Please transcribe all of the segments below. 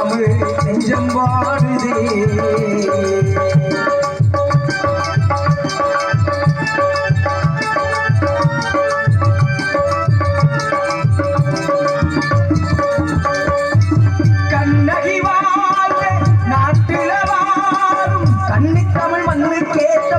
தமிழ் நெஞ்சம் வாடுதே. கண்ணகி வாழ்ந்த நாட்டில வாழும். கண்ணி தமிழ் மண்ணு கேட்ட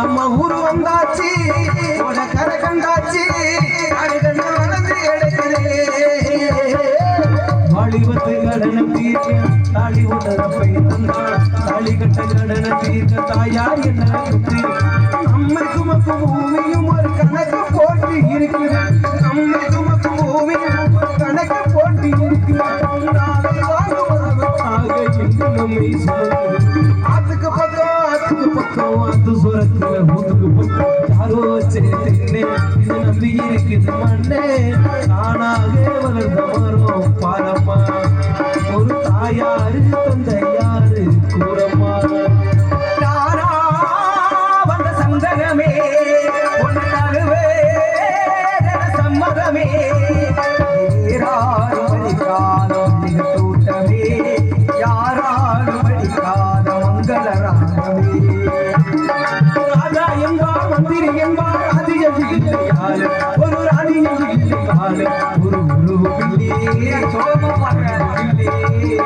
நம்ம ஊர் வந்தாச்சு. கரை கண்டாச்சு. அழகண்ண வளர்ந்து கிடக்குது வாலிபத்து கடன தீர்க்க தாலி உடற பையன்தான் தாலி கட்ட தீர்க்க தாயார் என்ன நம்மை பூமியும் ஒரு கணக்கு போட்டு இருக்குது பூமியும் ஒரு கணக்கு போட்டு இருக்குது நாளை நம்மை ஆத்து சுரத்துல ஊத்துக்கு யாரோ சேர்த்துன்னு நம்பி இருக்குது மண்ணே. நானாக வளர்ந்து வரும் பாரம்மா ஒரு தாயாரு தந்தை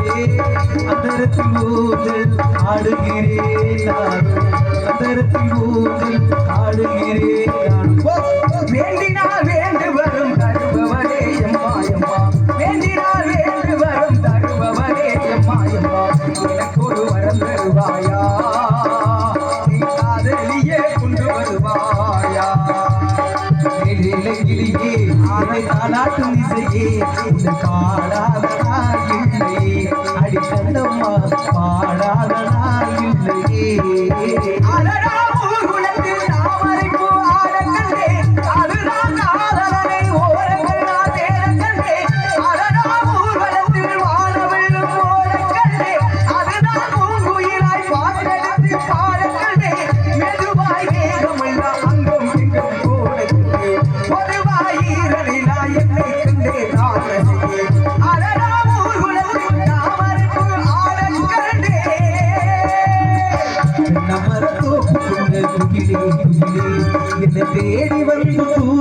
அந்தரத்தில் ஊதல் ஆடுகிறேன் நான் அந்தரத்தில் ஊதல் ஆடுகிறேன் நான் ஓ! வேண்டினால் வேண்டு வரும் தருபவரே எம்மா எம்மா வேண்டினால் வேண்டு வரும் தருபவரே எம்மா எம்மா எனக்கு ஒரு வரம் தருவாயா நீ காதலியே கொண்டு வருவாயா கிளியே ஆனை தாளாட்டும் இசையே இந்த பாடாத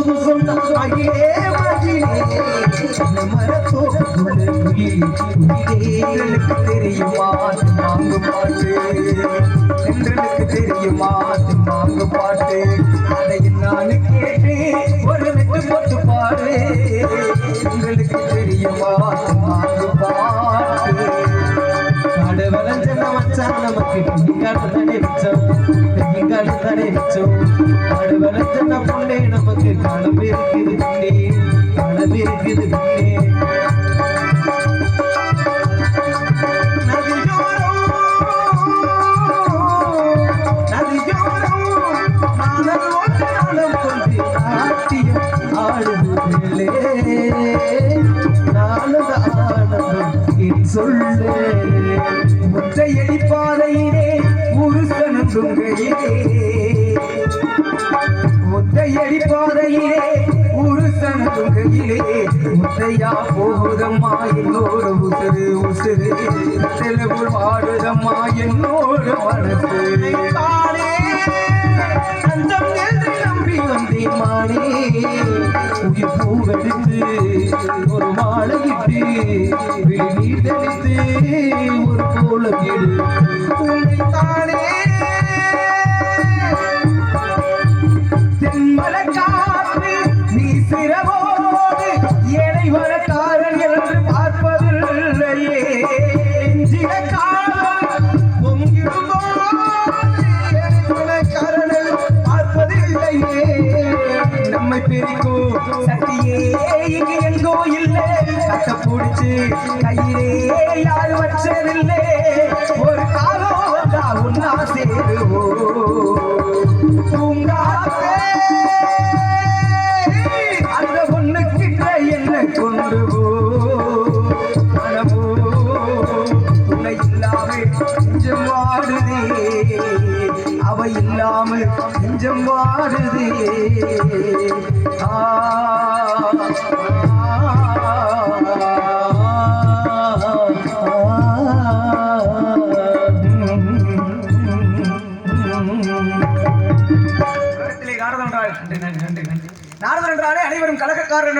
மகிழே மகிழே நமரத்தோப்புக்குள்ள குகிலே தெரியுமா மாங்கு பாட்டு எங்களுக்கு தெரியுமா மாங்கு பாட்டு அதை நான் கேட்டு ஒரு மெட்டு போட்டு பாடு தெரியுமா மாங்கு பாட்டு காடு நமக்கு கைகாலம் தானே மிச்சம். கைகாலம் பொண்ணே நமக்கு காலம் இருக்குது பொண்ணே காலம் இருக்குது பொண்ணே நதியோரம் சொல்லே முத்தையடி பாதையிலே புருஷனும் துங்கையிலே முத்தையா போகுதம்மா என்னோட உசுறு உசுறு. தெலுங்குள் வாடுதம்மா என்னோட மனசு. தானே அஞ்சம் என்று நம்பி வந்தேன் மானே. உயிர் பூவெடுத்து ஒரு மாலையிட்டு தெளித்து ஒரு கோலம் எடு உன்னை தானே நாரதன் என்றாலே அனைவரும் கலகக்காரன்